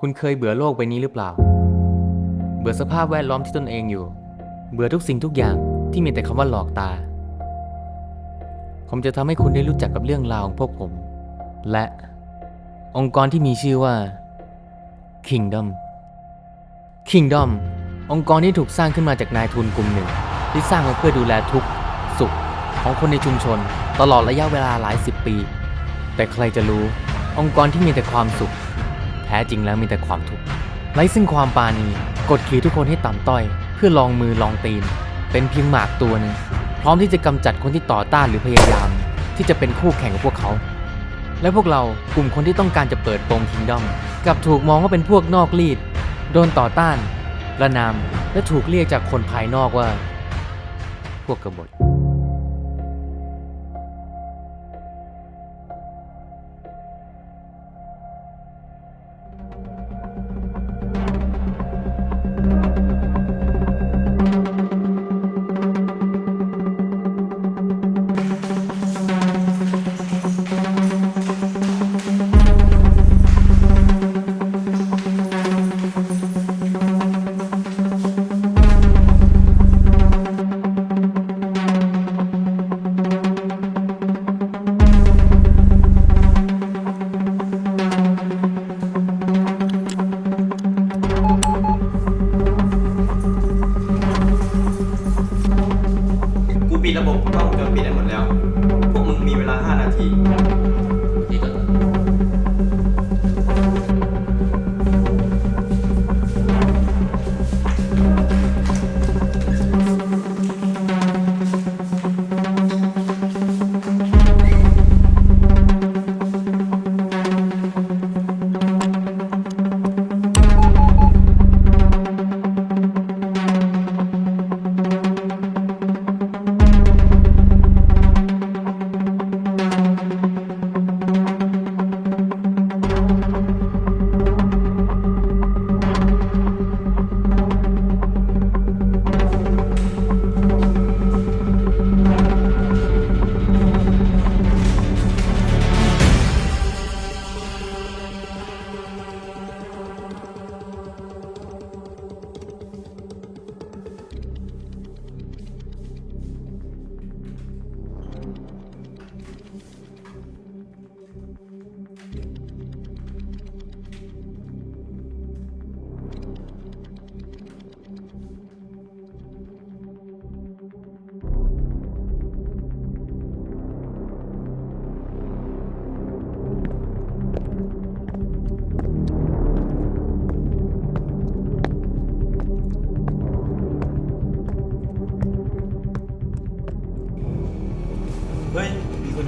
คุณเคยเบื่อโลกใบนี้หรือเปล่า เบื่อสภาพแวดล้อมที่ตนเองอยู่ เบื่อทุกสิ่งทุกอย่างที่มีแต่คำว่าหลอกตา ผมจะทำให้คุณได้รู้จักกับเรื่องราวของพวกผม และองค์กรที่มีชื่อว่า Kingdom Kingdom องค์กรที่ถูกสร้างขึ้นมาจากนายทุนกลุ่มหนึ่ง ที่สร้างมาเพื่อดูแลทุกสุขของคนในชุมชน ตลอดระยะเวลาหลายสิบปี แต่ใครจะรู้องค์กรที่มีแต่ความสุข แท้จริงแล้วมีแต่ความทุกข์ไร้ซึ่งความปาณีกดขี่ทุกคนให้ต่ำต้อย เพื่อลองมือลองตีน เป็นเพียงหมากตัวหนึ่งพร้อมที่จะกำจัดคนที่ต่อต้านหรือพยายาม ที่จะเป็นคู่แข่งกับพวกเขา และพวกเรากลุ่มคนที่ต้องการจะเปิดโปงคิงดอมกลับถูกมองว่าเป็นพวกนอกรีด โดนต่อต้าน ระนามและถูกเรียกจากคนภายนอกว่า พวกกบฏ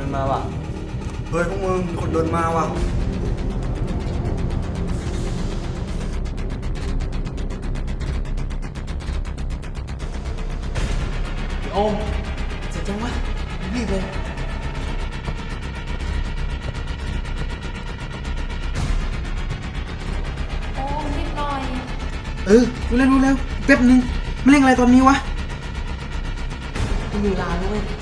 นเดินมาว่ะ เฮ้ยพวกมึงมีคนเดินมาว่ะ โอมเสร็จจังวะรีบเลยโอ้นิดหน่อย เออรู้แล้วรู้แล้วแป๊บนึงมันเล่นอะไรตอนนี้วะไม่มีเวลาด้วย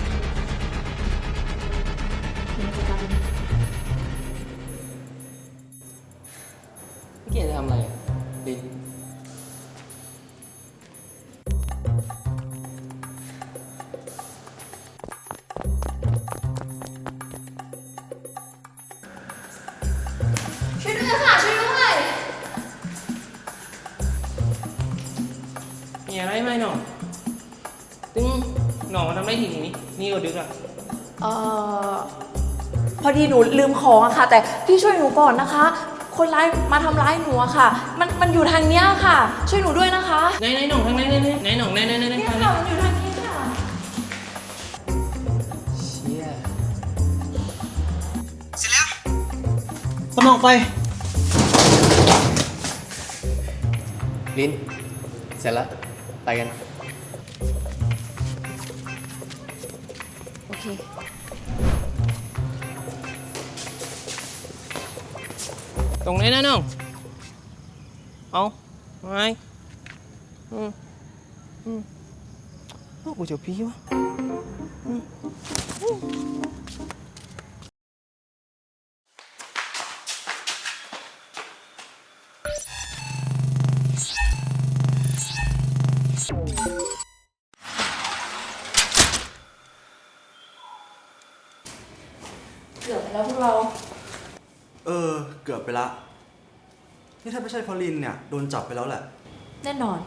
เกียรทำอะไรลินช่วยด้วยค่ะ ช่วยด้วย มีอะไรไหมหน่องตึงหน่องมาทำไรถึงนี้ นี่ก็ดึกอะ เอ่อ พอดีหนูลืมของอะค่ะ แต่พี่ช่วยหนูก่อนนะคะ คนร้ายมาทำร้ายหนูอะค่ะ มันมันอยู่ทางเนี้ยค่ะ ช่วยหนูด้วยนะคะไหนไหนหน่องทางไหนไหนไหนไหนหน่องไหนไหนไหนไหนเนี่ยทางไหนค่ะมันอยู่ทางนี้ค่ะ เชี่ยสมองไปลินเสร็จแล้วไปกัน ตรงไหนนะน้อง เอาไงอืมอืมโอ้กูจะพี่วะเกือบแล้วพวกเรา เกือบไปละ นี่ถ้าไม่ใช่พอลินเนี่ยโดนจับไปแล้วแหละ แน่นอน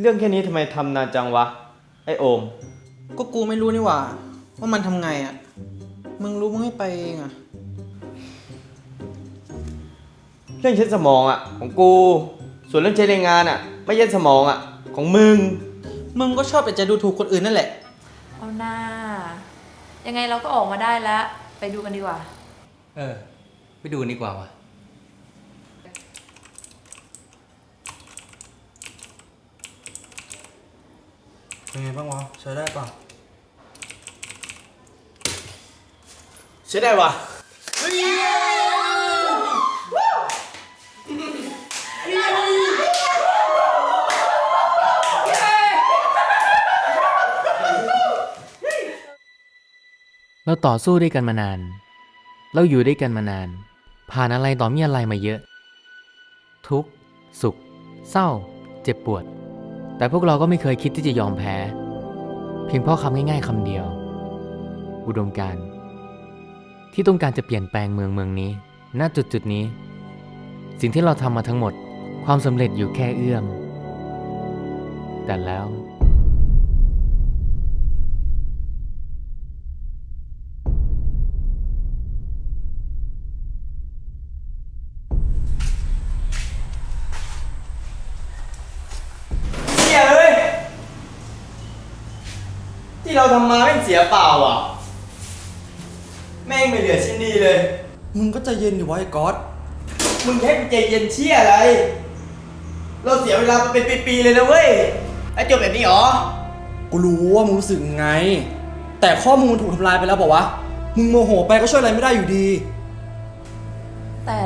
เรื่องแค่นี้ทำไมทำนานจังวะ ไอโอม ก็กูไม่รู้นี่หว่า ว่ามันทำไงอะ่ะ มึงรู้มึงไม่ไปเองอะ่ะ เรื่องเช็ดสมองอะ ของกู ส่วนเรื่องใช้แรงงานอะ ไม่เช็ดสมองอะ ของมึง มึงก็ชอบแต่จะดูถูกคนอื่นนั่นแหละ เอาหน้า ยังไงเราก็ออกมาได้แล้ว ไปดูกันดีกว่า เออ ไปดูดีกว่าวะ เป็นไงบ้างวะใช้ได้ปะใช้ได้วะเราต่อสู้ด้วยกันมานาน เราอยู่ด้วยกันมานาน ผ่านอะไรต่อมีอะไรมาเยอะ ทุกข์ สุข เศร้า เจ็บปวด แต่พวกเราก็ไม่เคยคิดที่จะยอมแพ้ เพียงเพราะคำง่ายๆคำเดียว อุดมการณ์ที่ต้องการจะเปลี่ยนแปลงเมืองเมืองนี้ ณ จุดจุดนี้ สิ่งที่เราทำมาทั้งหมด ความสำเร็จอยู่แค่เอื้อม แต่แล้ว เฮียเอ้ย ที่เราทำมาแม่งเสียเปล่าอะ แม่งไม่เหลือชิ้นดีเลย มึงก็ใจเย็นดิวะไอ้ก๊อตมึงแค่ใจเย็นเชี่ยอะไร เราเสียเวลามาเป็นปีๆเลยนะเว้ย ไอ้จบแบบนี้เหรอ กูรู้ว่ามึงรู้สึกไง แต่ข้อมูลถูกทำลายไปแล้วบอกวะ มึงโมโหไปก็ช่วยอะไรไม่ได้อยู่ดี แต่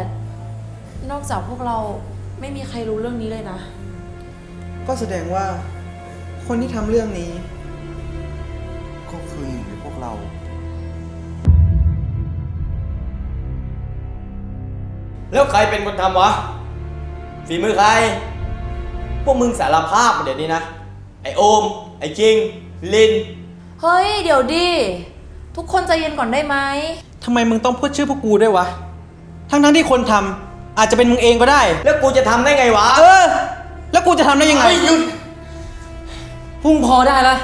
นอกจากพวกเราไม่มีใครรู้เรื่องนี้เลยนะ ก็แสดงว่า คนที่ทำเรื่องนี้ ก็คือหนึ่งในพวกเรา แล้วใครเป็นคนทำวะ ฝีมือใคร พวกมึงสารภาพมาเดี๋ยวนี้นะ ไอโอม ไอคิง ลิน เฮ้ย เดี๋ยวดิ ทุกคนใจเย็นก่อนได้ไหม ทำไมมึงต้องพูดชื่อพวกกูด้วยวะ ทั้งๆที่คนทำอาจจะเป็นมึงเองก็ได้ แล้วกูจะทำได้ไงวะ เออ แล้วกูจะทำได้ยังไงพุ่งพอได้ละ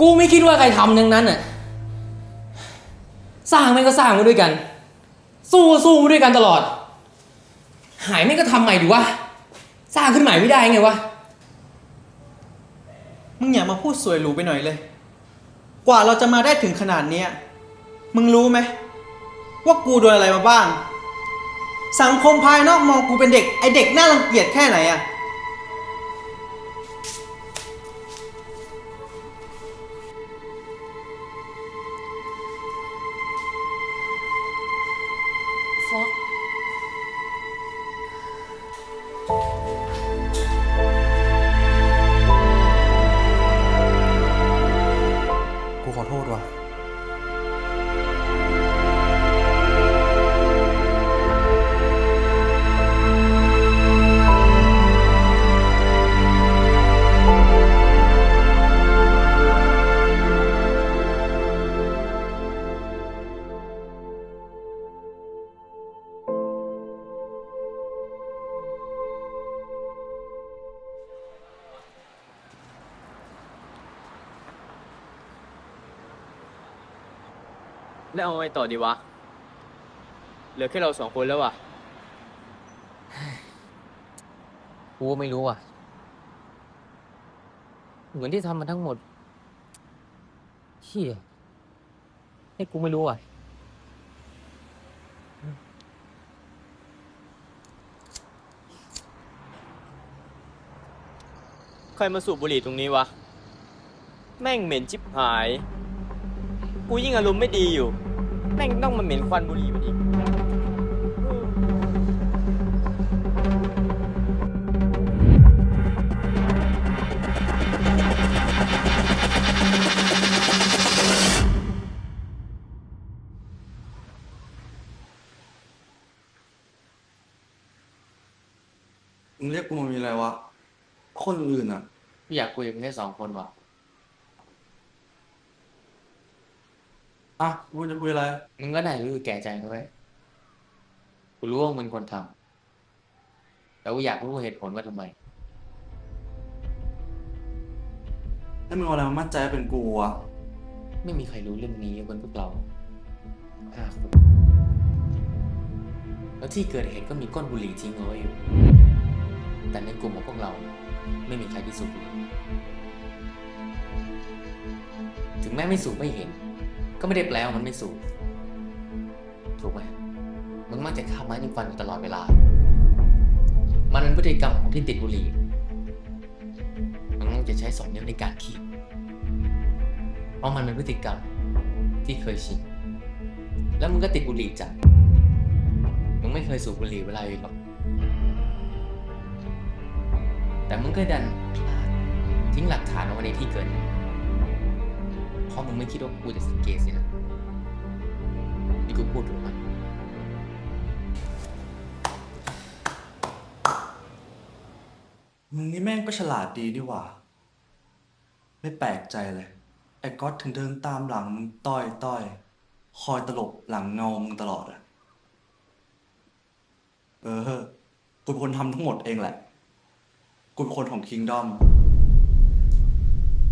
กูไม่คิดว่าใครทำทั้งนั้นน่ะสร้างแม่งก็สร้างมาด้วยกัน สู้ก็สู้มาด้วยกันตลอด หายแม่งก็ทำใหม่ดิวะสร้างขึ้นใหม่ไม่ได้ไงวะมึงอย่ามาพูดสวยหรูไปหน่อยเลย กว่าเราจะมาได้ถึงขนาดเนี้ยมึงรู้ไหมว่ากูโดนอะไรมาบ้าง สังคมภายนอกมองกูเป็นเด็กไอเด็กน่ารังเกียจแค่ไหนอะ เอาไงต่อดีวะ เหลือแค่เราสองคนแล้วว่ะ กูก็ไม่รู้อะ เหมือนที่ทำมาทั้งหมดเฮียให้กูไม่รู้อะ ใครมาสูบบุหรี่ตรงนี้วะ แม่งเหม็นชิบหาย กูยิ่งอารมณ์ไม่ดีอยู่ แม่งต้องมาเหม็นควันบุหรี่มันอีก มึงเรียกกูมามีอะไรวะ คนอื่นอะอยากคุยกับมึงแค่สองคนว่ะ ออะกูจะคุยอะไร มึงก็ได้รู้อยู่แก่ใจนะเว้ยกูรู้ว่ามึงคนทำแต่กูอยากรู้เหตุผลว่าทำไมให้มึงเอาอะไรมามั่นใจว่าเป็นกูวะไม่มีใครรู้เรื่องนี้ยกเว้นพวกเราห้าคนแล้วที่เกิดเหตุก็มีก้นบุหรี่ทิ้งเอาไว้อยู่ แต่ในกลุ่มของพวกเราไม่มีใครที่สูบบุหรี่ถึงแม้ไม่สูบไม่เห็น ก็ไม่ได้แปลว่ามันไม่สูบถูกไหมมึงมักจะข้ามไม้ในฟันอยู่ตลอดเวลา มันเป็นพฤติกรรมของที่ติดบุหรี่มึงมักจะใช้สองนิ้วในการขีดเพราะมันเป็นพฤติกรรมที่เคยชิน แล้วมึงก็ติดบุหรี่จัดมึงไม่เคยสูบบุหรี่เวลาอยู่หรอกแต่มึงก็ดันพลาดทิ้งหลักฐานเอาไว้ในที่เกิดเหตุ เพราะมึงไม่คิดว่ากูจะสังเกตสินะนี่กูพูดถูกไหมมึงนี่แม่งก็ฉลาดดีนี่หว่า ไม่แปลกใจเลย ไอ้ก๊อตถึงเดินตามหลังมึงต้อยต้อย คอยตลบหลังเงามึงตลอดอะเออ กูเป็นคนทำทั้งหมดเองแหละ กูเป็นคนของคิงดอม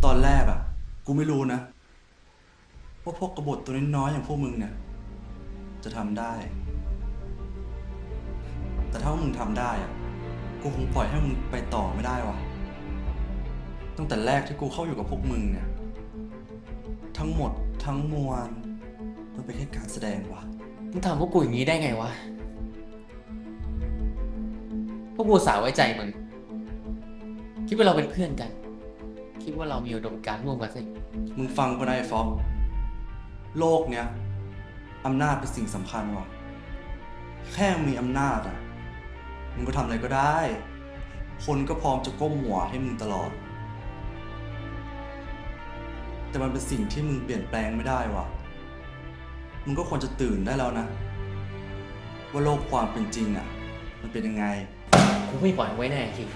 ตอนแรกอะกูไม่รู้นะ ว่าพวกกบฏตัวน้อยๆอย่างพวกมึงเนี่ย จะทำได้ แต่ถ้ามึงทำได้อะกูคงปล่อยให้มึงไปต่อไม่ได้วะตั้งแต่แรกที่กูเข้าอยู่กับพวกมึงเนี่ย ทั้งหมดทั้งมวลมันเป็นแค่การแสดงวะมึงทำพวกกูอย่างนี้ได้ไงวะ พวกกูสาวไว้ใจมึง คิดว่าเราเป็นเพื่อนกัน คิดว่าเรามีอุดมการณ์ร่วมกันสิ มึงฟังกูนะไอ้ฟอก โลกเนี้ยอำนาจเป็นสิ่งสำคัญว่ะ แค่มีอำนาจอะ มึงก็ทำอะไรก็ได้ คนก็พร้อมจะก้มหัวให้มึงตลอด แต่มันเป็นสิ่งที่มึงเปลี่ยนแปลงไม่ได้ว่ะ มึงก็ควรจะตื่นได้แล้วนะ ว่าโลกความเป็นจริงอะ มันเป็นยังไง กูไม่ปล่อยมึงไว้แน่คิด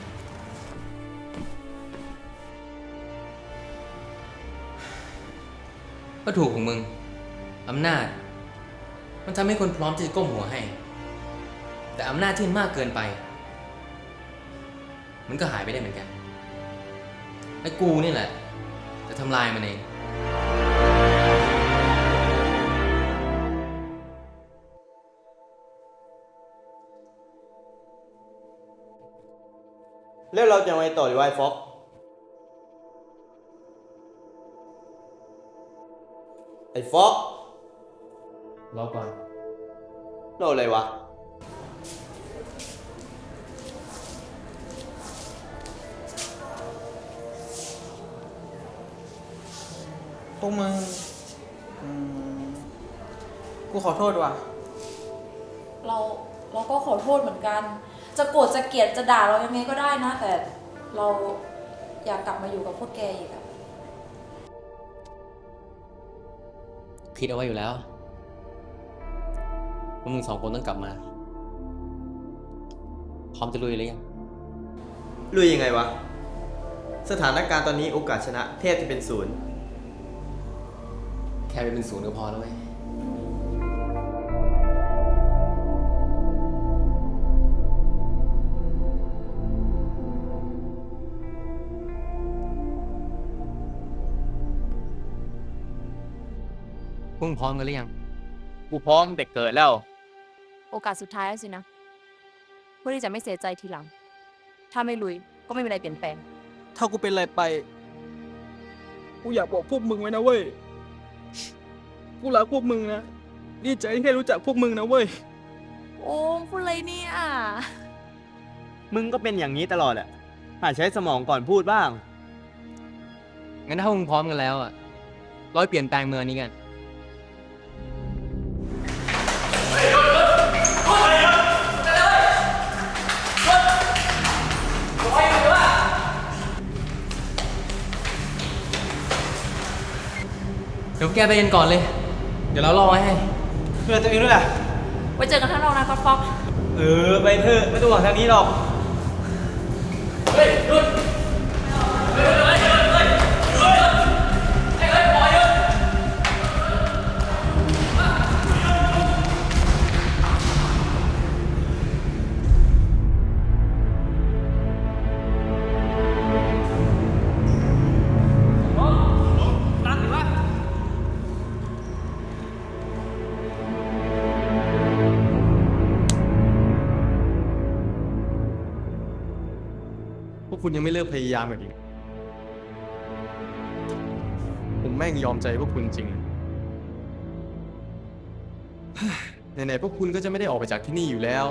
ก็ถูกของมึง อำนาจ มันทำให้คนพร้อมที่จะก้มหัวให้ แต่อำนาจที่มากเกินไป มันก็หายไปได้เหมือนกันไอ้กูนี่แหละ จะทำลายมันเองแล้วเราจะไงต่อดีวะไอ้ฟ็อกไอ้ฟ็อก รอก่อนเราอะไรวะ พวกมึงอืมกูขอโทษว่ะ เราเราก็ขอโทษเหมือนกัน จะโกรธจะเกลียดจะด่าเรายังไงก็ได้นะ แต่เราอยากกลับมาอยู่กับพวกแกอีกอะ คิดเอาไว้อยู่แล้ว ว่ามึงสองคนต้องกลับมา พร้อมจะลุยหรือยัง ลุยยังไงวะ สถานการณ์ตอนนี้โอกาสชนะแทบจะเป็นศูนย์ แค่ไปเป็นศูนย์ก็พอแล้วเว้ยพวกมึงพร้อมกันหรือยัง กูพร้อมเด็กเกิดแล้ว โอกาสสุดท้ายแล้วสินะ เพื่อที่จะไม่เสียใจทีหลัง ถ้าไม่ลุยก็ไม่มีอะไรเปลี่ยนแปลง ถ้ากูเป็นอะไรไป กูอยากบอกพวกมึงไว้นะเว้ย กูรักพวกมึงนะดีใจที่ได้รู้จักพวกมึงนะเว้ย โอ้พูดอะไรเนี่ยมึงก็เป็นอย่างนี้ตลอดอะหัดใช้สมองก่อนพูดบ้าง งั้นถ้าพวกมึงพร้อมกันแล้วอะร้อยเปลี่ยนแปลงเมืองนี้กัน ยวแกไปเย็นก่อนเลย เดี๋ยวเรารอไว้ให้ เพื่อนตัวเองด้วยแหละไว้เจอกันข้างนอกนะก็ฟอกเออ ไปเถอะ ไม่ต้องหวังทางนี้หรอก คุณยังไม่เลิกพยายามกันอีก ผมแม่งยอมใจพวกคุณจริงไหนๆพวกคุณก็จะไม่ได้ออกไปจากที่นี่อยู่แล้ว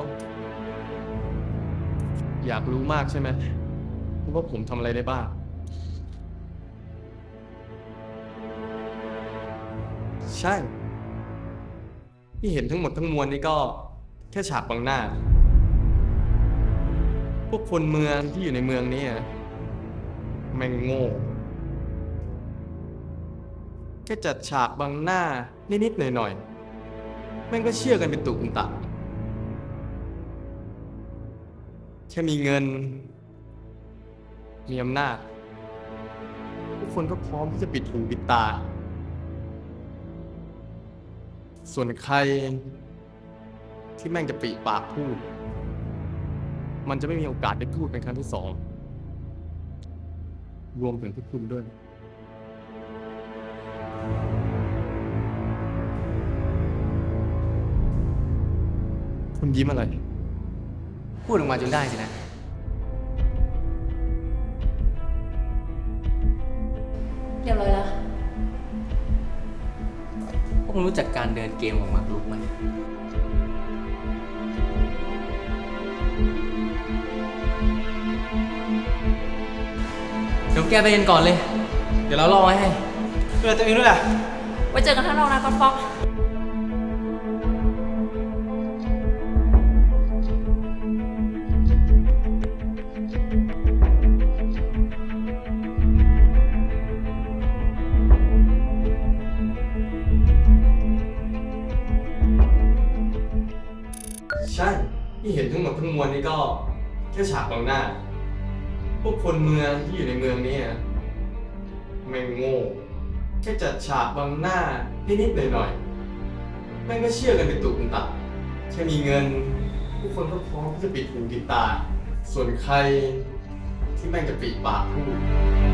อยากรู้มากใช่ไหมว่าผมทำอะไรได้บ้างใช่ ที่เห็นทั้งหมดทั้งมวลนี่ก็แค่ฉากบังหน้า พวกคนเมืองที่อยู่ในเมืองนี้อะแม่งโง่แค่จัดฉากบังหน้า นิดๆหน่อยๆแม่งก็เชื่อกันเป็นตุกตะแค่มีเงิน มีอำนาจทุกคนก็พร้อมที่จะปิดหูปิดตา ส่วนใครที่แม่งจะปีปากพูด มันจะไม่มีโอกาสได้พูดเป็นครั้งที่สอง รวมถึงพวกคุณด้วย คุณยิ้มอะไร พูดออกมาจนได้สินะ เรียบร้อยแล้ว พวกมึงรู้จักการเดินเกมของหมากรุกไหม แกไปเรียนก่อนเลย เดี๋ยวเรารอไว้ให้ดูแลตัวเองด้วยแหละไว้เจอกันข้างนอกนะก้อนฟอก ใช่ ที่เห็นทั้งหมดทั้งมวลนี่ก็ แค่ฉากบังหน้า พวกคนเมืองที่อยู่ในเมืองนี้อะแม่งโง่แค่จัดฉากบังหน้านิดๆหน่อยๆแม่งก็เชื่อกันเป็นตุกเป็นตะแค่มีเงินผู้คนก็พร้อมที่จะปิดหูปิดตา ส่วนใครที่แม่งจะปิดปากพูด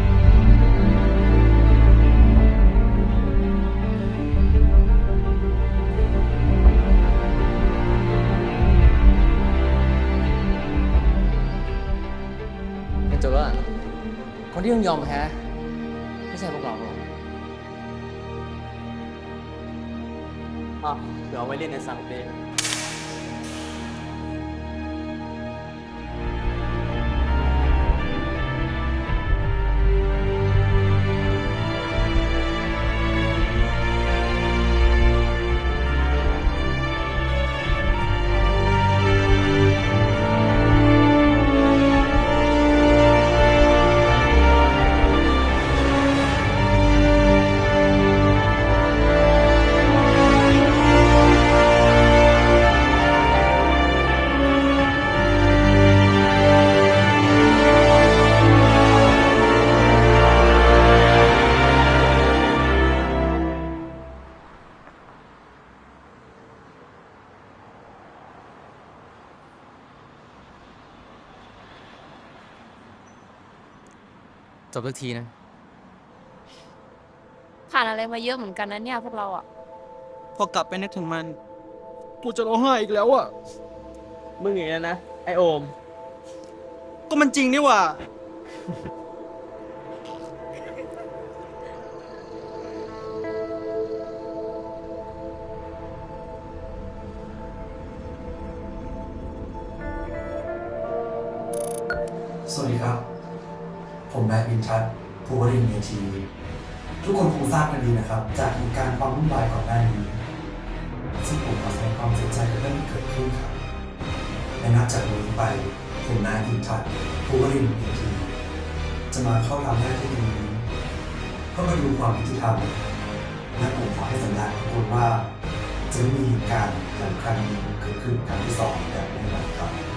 คนที่ต้องยอมแพ้ไม่ใช่พวกเราหรอกอะเดี๋ยวเอาไว้เล่นในสังเต จบสักทีนะ ผ่านอะไรมาเยอะเหมือนกันนะเนี่ยพวกเราอะ พอกลับไปนึกถึงมันกูจะร้องไห้อีกแล้วอะ มึงอย่างนี้นะ ไอโอม ก็มันจริงนี่หว่า นะครับ จากเหตุการณ์ความวุ่นวายก่อนหน้านี้ซึ่งผมขอแสดงความเสียใจกับเรื่องที่เกิดขึ้นครับและนับจากนี้ไปผมนายบินทัศน์ภูวรินทร์เมธีจะมาเข้าทำหน้าที่นี้เพื่อมาดูความยุติธรรมและผมขอให้สัญญาทุกคนว่า จะไม่มีเหตุการณ์อย่างครั้งนี้เกิดขึ้นครั้งที่สองแบบแน่นอนครับ